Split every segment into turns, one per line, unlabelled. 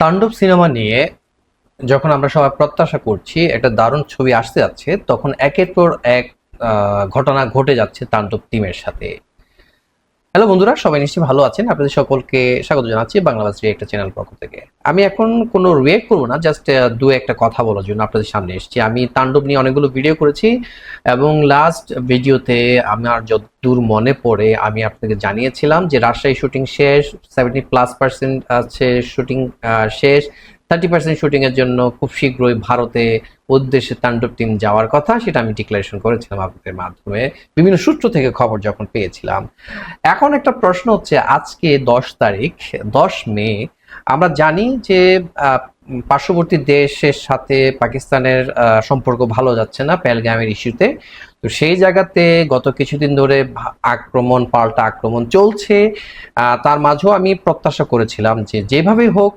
তাণ্ডব সিনেমা নিয়ে যখন আমরা সবাই প্রত্যাশা করছি, একটা দারুণ ছবি আসতে যাচ্ছে, তখন একের পর এক ঘটনা ঘটে যাচ্ছে তাণ্ডব টিমের সাথে। হ্যালো বন্ধুরা, সবাই নিশ্চয়ই ভালো আছেন। আপনাদের সকলকে স্বাগত জানাচ্ছি বাংলাবাস একটা চ্যানেল পক্ষ থেকে। আমি এখন কোনো রিয়েক্ট করব না জাস্ট দু একটা কথা বলার জন্য আপনাদের সামনে এসেছি। আমি তাণ্ডব নিয়ে অনেকগুলো ভিডিও করেছি এবং লাস্ট ভিডিওতে আমার যতদূর মনে পড়ে, আমি আপনাকে জানিয়েছিলাম যে রাজশাহী শুটিং শেষ সেভেন্টি প্লাস পার্সেন্ট আছে শুটিং শেষ। থার্টি পার্সেন্ট শুটিংয়ের জন্য খুব শীঘ্রই ভারতে উদ্দেশ্যে তাণ্ডব টিম যাওয়ার কথা, সেটা আমি ডিক্লারেশন করেছিলাম আপনাদের মাধ্যমে। বিভিন্ন সূত্র থেকে খবর যখন পেয়েছিলাম। এখন একটা প্রশ্ন হচ্ছে, আজকে দশ তারিখ, দশ মে, আমরা জানি যে পার্শ্ববর্তী দেশের সাথে পাকিস্তানের সম্পর্ক ভালো যাচ্ছে না, পেলগামের ইস্যুতে তো। সেই জায়গাতে গত কিছুদিন ধরে আক্রমণ, পাল্টা আক্রমণ চলছে। তার মাঝেও আমি প্রত্যাশা করেছিলাম যে যেভাবে হোক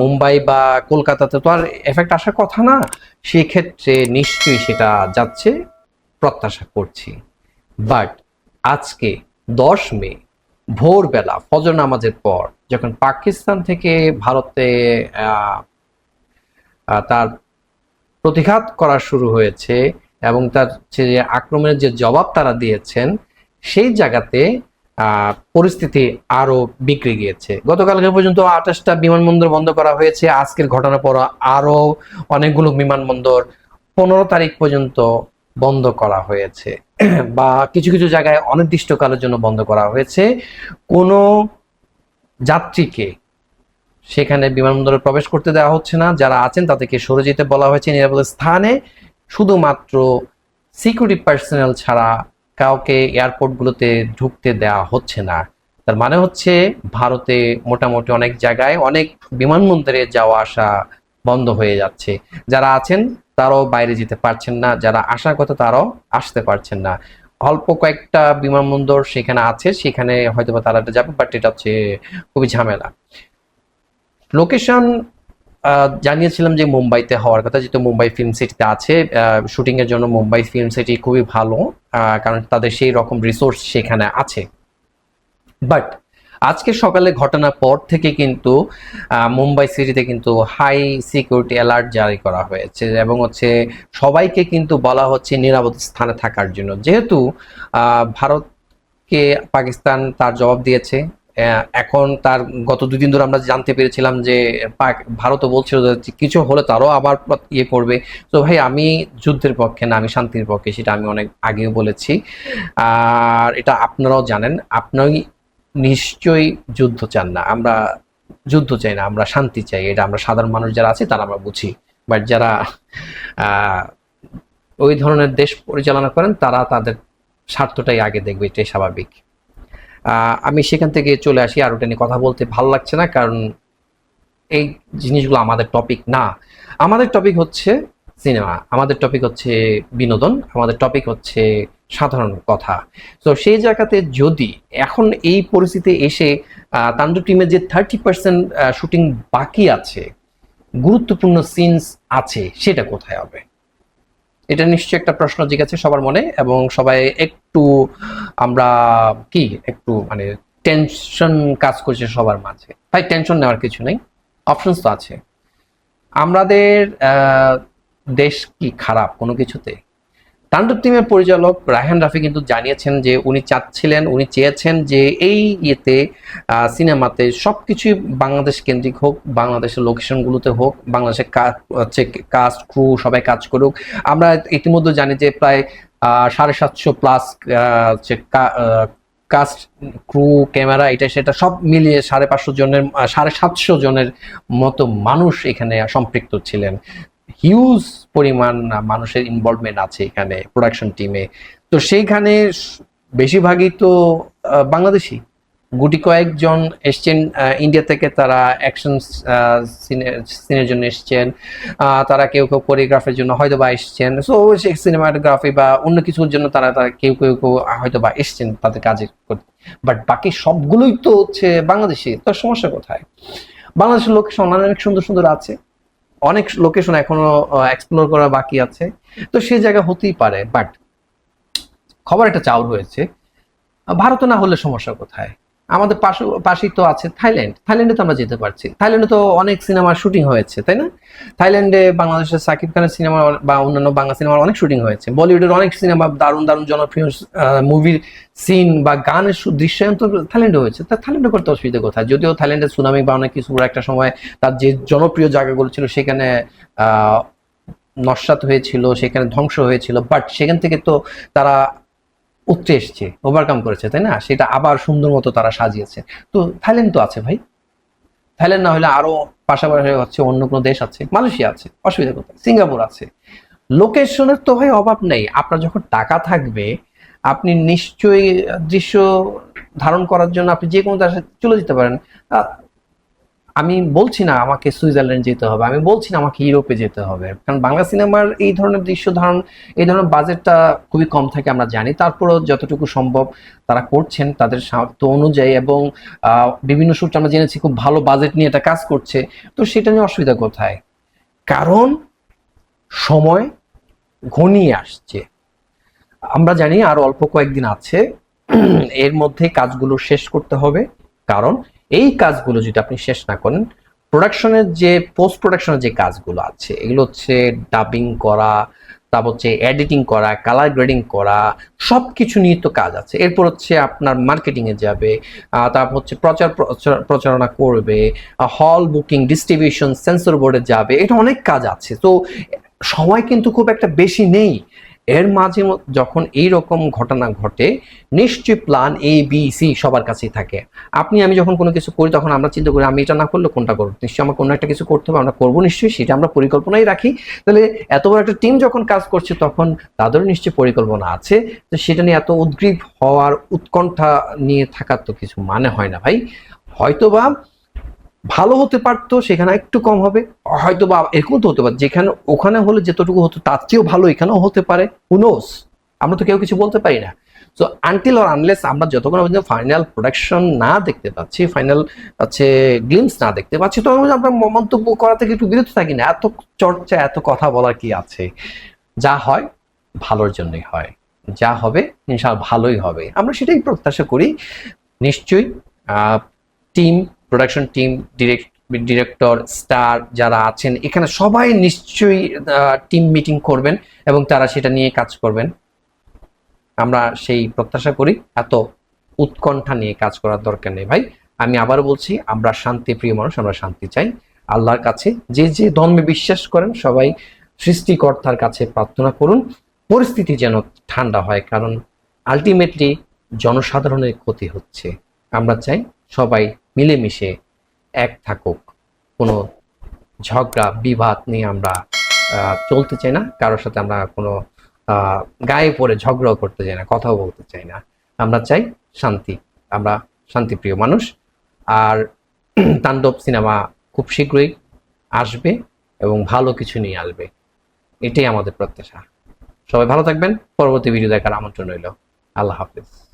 মুম্বাই বা কলকাতাতে তো আর এফেক্ট আসার কথা না। সেই ক্ষেত্রে নিশ্চয়ই সেটা যাচ্ছে, প্রত্যাশা করছি। বাট আজকে দশ মে, ভোরবেলা ফজর নামাজের পর যখন পাকিস্তান থেকে ভারতে তার প্রতিঘাত করা শুরু হয়েছে এবং তার যে আক্রমণের যে জবাব তারা দিয়েছেন, সেই জায়গাতে পরিস্থিতি আরও বিগড়ে গিয়েছে। গতকালকে পর্যন্ত আঠাশটা বিমানবন্দর বন্ধ করা হয়েছে। আজকের ঘটনার পর আরও অনেকগুলো বিমানবন্দর পনেরো তারিখ পর্যন্ত বন্ধ করা হয়েছে। বা কিছু কিছু জায়গায় অনির্দিষ্টকালের জন্য বন্ধ করা হয়েছে। কোনো যাত্রীকে সেখানে বিমানবন্দরে প্রবেশ করতে দেওয়া হচ্ছে না। যারা আছেন তাদেরকে সরে যেতে বলা হয়েছে নিরাপদ স্থানে। শুধুমাত্র সিকিউরিটি পার্সোনাল ছাড়া কাউকে এয়ারপোর্টগুলোতে ঢুকতে দেওয়া হচ্ছে না। তার মানে হচ্ছে ভারতে মোটামুটি অনেক জায়গায় অনেক বিমানবন্দরে যাওয়া আসা বন্ধ হয়ে যাচ্ছে। যারা আছেন, তারাও বাইরে যেতে পারছেন না। যারা আসার কথা, তারাও আসতে পারছেন না। অল্প কয়েকটা বিমানবন্দর সেখানে আছে, সেখানে হয়তো বা তারা যাবে বাট এটা হচ্ছে খুবই ঝামেলা। লোকেশন জানিয়েছিলাম যে মুম্বাইতে হওয়ার কথা, যেহেতু মুম্বাই ফিল্ম সিটিতে আছে শুটিং এর জন্য মুম্বাই ফিল্ম সিটি খুবই ভালো কারণ তাদের সেই রকম রিসোর্স সেখানে আছে। বাট আজকে সকালে ঘটনার পর থেকে কিন্তু মুম্বাই সিটিতে কিন্তু হাই সিকিউরিটি অ্যালার্ট জারি করা হয়েছে এবং হচ্ছে সবাইকে কিন্তু বলা হচ্ছে নিরাপদ স্থানে থাকার জন্য। যেহেতু ভারতকে পাকিস্তান তার জবাব দিয়েছে এখন তার গত দুদিন ধরে আমরা জানতে পেরেছিলাম যে পাক- ভারতও বলছিল কিছু হলে তারও আবার ইয়ে করবে। তো ভাই, আমি যুদ্ধের পক্ষে না, আমি শান্তির পক্ষে, সেটা আমি অনেক আগেও বলেছি। আর এটা আপনারাও জানেন আপনারই নিশ্চয়ই যুদ্ধ চান না। আমরা যুদ্ধ চাই না, আমরা শান্তি চাই। এটা আমরা সাধারণ মানুষ যারা আছে, তারা আমরা বুঝি। বাট যারা ওই ধরনের দেশ পরিচালনা করেন, তারা তাদের স্বার্থটাই আগে দেখবে, এটাই স্বাভাবিক। আমি সেখান থেকে চলে আসি আর ওটা নিয়ে কথা বলতে ভালো লাগছে না, কারণ এই জিনিসগুলো আমাদের টপিক না। আমাদের টপিক হচ্ছে সিনেমা আমাদের টপিক হচ্ছে বিনোদন, আমাদের টপিক হচ্ছে সাধারণ কথা। তো সেই জায়গাতে যদি এখন এই পরিস্থিতি এসে তাণ্ডব টিমের যে থার্টি পার্সেন্ট শুটিং বাকি আছে, গুরুত্বপূর্ণ সিনস আছে, সেটা কোথায় হবে? এটা নিশ্চয়ই একটা প্রশ্ন জিজ্ঞাসা সবার মনে এবং সবাই একটু আমরা কি একটু মানে টেনশন কাজ করছে সবার মাঝে। ভাই টেনশন নেওয়ার কিছু নেই। অপশনস তো আছে। আমাদের দেশ কি খারাপ কোনো কিছুতে? তাণ্ডব টিমের পরিচালক রায়হান রাফি কিন্তু জানিয়েছেন যে উনি চাচ্ছিলেন, উনি চেয়েছেন যে এই ইয়েতে সিনেমাতে সবকিছুই বাংলাদেশ কেন্দ্রিক হোক, বাংলাদেশের লোকেশনগুলোতে হোক, বাংলাদেশের হচ্ছে কাস্ট ক্রু সবাই কাজ করুক। আমরা ইতিমধ্যে জানি যে প্রায় সাড়ে সাতশো প্লাস হচ্ছে কাস্ট ক্রু ক্যামেরা এটা সেটা সব মিলিয়ে সাড়ে পাঁচশো জনের সাড়ে সাতশো জনের মতো মানুষ এখানে সম্পৃক্ত ছিলেন। হিউজ পরিমাণ মানুষের ইনভলভমেন্ট আছে এখানে প্রোডাকশন টিমে তো সেইখানে বেশিরভাগই তো বাংলাদেশি। গুটি কয়েকজন এসছেন ইন্ডিয়া থেকে তারা অ্যাকশন সিনের জন্য এসছেন। তারা কেউ কেউ কোরিওগ্রাফের জন্য হয়তো বা এসছেন সো সিনেমাটোগ্রাফি বা অন্য কিছুর জন্য তারা তারা কেউ কেউ কেউ হয়তো বা এসছেন তাদের কাজে করতে বাট বাকি সবগুলোই তো হচ্ছে বাংলাদেশি। তো সমস্যা কোথায়? বাংলাদেশের লোকেশন অনেক সুন্দর সুন্দর আছে। অনেক লোকেশন এখনও এক্সপ্লোর করা বাকি আছে। তো সেই জায়গা হতেই পারে বাট খবর একটা চাউর হয়েছে। ভারত না হলে সমস্যা কোথায়? আমাদের পাশে, পাশেই তো আছে থাইল্যান্ড। থাইল্যান্ডে তো আমরা যেতে পারছি। থাইল্যান্ডে তো অনেক সিনেমার শুটিং হয়েছে, তাই না? থাইল্যান্ডে বাংলাদেশের সাকিব খানের সিনেমা বা অন্যান্য বাংলা সিনেমার অনেক শুটিং হয়েছে। বলিউডের অনেক সিনেমা দারুণ দারুণ জনপ্রিয় মুভির সিন বা গানের দৃশ্যায়ন তো থাইল্যান্ডে হয়েছে। তা থাইল্যান্ডে করতে অসুবিধা কোথায়? যদিও থাইল্যান্ডে সুনামি বা অনেক কিছু একটা সময় তার যে জনপ্রিয় জায়গাগুলো ছিল, সেখানে নস্বাত হয়েছিল, সেখানে ধ্বংস হয়েছিল। বাট সেখান থেকে তো তারা উঠতে এসছে ওভারকাম করেছে, তাই না? সেটা আবার সুন্দর মতো তারা সাজিয়েছে। তো থাইল্যান্ড তো আছে ভাই। থাইল্যান্ড না হলে আরও পাশাপাশি হচ্ছে অন্য কোনো দেশ আছে, মালয়েশিয়া আছে, অসুবিধা কোথায় সিঙ্গাপুর আছে। লোকেশনের তো ভাই অভাব নেই। আপনার যখন টাকা থাকবে, আপনি নিশ্চয়ই দৃশ্য ধারণ করার জন্য আপনি যে কোনো দেশে চলে যেতে পারেন। আমি বলছি না আমাকে সুইজারল্যান্ড যেতে হবে, আমি বলছি না আমাকে ইউরোপে যেতে হবে। কারণ বাংলা সিনেমার এই ধরনের দৃশ্য ধারণ, এই ধরনের বাজেটটা খুবই কম থাকে আমরা জানি। তারপরেও যতটুকু সম্ভব তারা করছেন তাদের সামর্থ্য অনুযায়ী এবং বিভিন্ন সূত্রে আমরা জেনেছি খুব ভালো বাজেট নিয়ে এটা কাজ করছে। তো সেটা নিয়ে অসুবিধা কোথায়? কারণ সময় ঘনিয়ে আসছে। আমরা জানি আর অল্প কয়েকদিন আছে, এর মধ্যে কাজগুলো শেষ করতে হবে। কারণ এই কাজগুলো যদি আপনি শেষ না করেন প্রোডাকশনের যে পোস্ট প্রোডাকশনের যে কাজগুলো আছে, এগুলো হচ্ছে ডাবিং করা, তারপর হচ্ছে এডিটিং করা কালার গ্রেডিং করা সব কিছু নিয়ে তো কাজ আছে। এরপর হচ্ছে আপনার মার্কেটিংয়ে যাবে তারপর হচ্ছে প্রচার, প্রচার- প্রচারণা করবে হল বুকিং ডিস্ট্রিবিউশন সেন্সর বোর্ডে যাবে, এটা অনেক কাজ আছে। তো সময় কিন্তু খুব একটা বেশি নেই। এর মাঝে যখন এই রকম ঘটনা ঘটে, নিশ্চয়ই প্ল্যান এ বি সি সবার কাছেই থাকে। আপনি, আমি যখন কোনো কিছু করি, তখন আমরা চিন্তা করি, আমি এটা না করলে কোনটা করব? নিশ্চয়ই আমার কোনো একটা কিছু করতে হবে, আমরা করব নিশ্চয়ই, সেটা আমরা পরিকল্পনাই রাখি। তাহলে এত বড় একটা টিম যখন কাজ করছে, তখন তাদেরও নিশ্চয়ই পরিকল্পনা আছে। তো সেটা নিয়ে এত উদ্গ্রীব হওয়ার উৎকণ্ঠা নিয়ে থাকার তো কিছু মানে হয় না ভাই। হয়তোবা ভালো হতে পারতো, সেখানে একটু কম হবে। হয়তো বা এরকম তো হতে পারে, যেখানে ওখানে হলে যতটুকু হতো, তার চেয়েও ভালো এখানেও হতে পারে। হুনোস আমরা তো কেউ কিছু বলতে পারি না। সো আনটিল অর আনলেস আমরা যতক্ষণ পর্যন্ত ফাইনাল প্রোডাকশন না দেখতে পাচ্ছি ফাইনাল হচ্ছে গ্লিমস না দেখতে পাচ্ছি তখন আমরা মন্তব্য করা থেকে একটু বিরত থাকি না। এত চর্চা, এত কথা বলার কি আছে? যা হয়, ভালোর জন্যই হয়। যা হবে, ইনশাআল্লাহ ভালোই হবে। আমরা সেটাই প্রত্যাশা করি। নিশ্চয়ই team production team direct director star যারা আছেন, এখানে সবাই নিশ্চয়ই টিম মিটিং করবেন এবং তারা সেটা নিয়ে কাজ করবেন। আমরা সেই প্রত্যাশা করি, এত উৎকণ্ঠা নিয়ে কাজ করার দরকার নেই ভাই। আমি আবার বলছি, আমরা শান্তি প্রিয় মানুষ, আমরা শান্তি চাই। আল্লাহর কাছে, যে যে ধর্মে বিশ্বাস করেন, সবাই সৃষ্টিকর্তার কাছে প্রার্থনা করুন। পরিস্থিতি যেন ঠান্ডা হয়, কারণ আলটিমেটলি জনসাধারণের ক্ষতি হচ্ছে। আমরা চাই সবাই মিলেমিশে এক থাকুক। কোনো ঝগড়া, বিবাদ নিয়ে আমরা চলতে চাই না। কারোর সাথে আমরা কোনো গায়ে পড়ে ঝগড়াও করতে চাই না, কথাও বলতে চাই না। আমরা চাই শান্তি। আমরা শান্তিপ্রিয় মানুষ। আর তাণ্ডব সিনেমা খুব শীঘ্রই আসবে এবং ভালো কিছু নিয়ে আসবে। এটাই আমাদের প্রত্যাশা। সবাই ভালো থাকবেন। পরবর্তী ভিডিও দেখার আমন্ত্রণ রইল। আল্লাহ হাফিজ।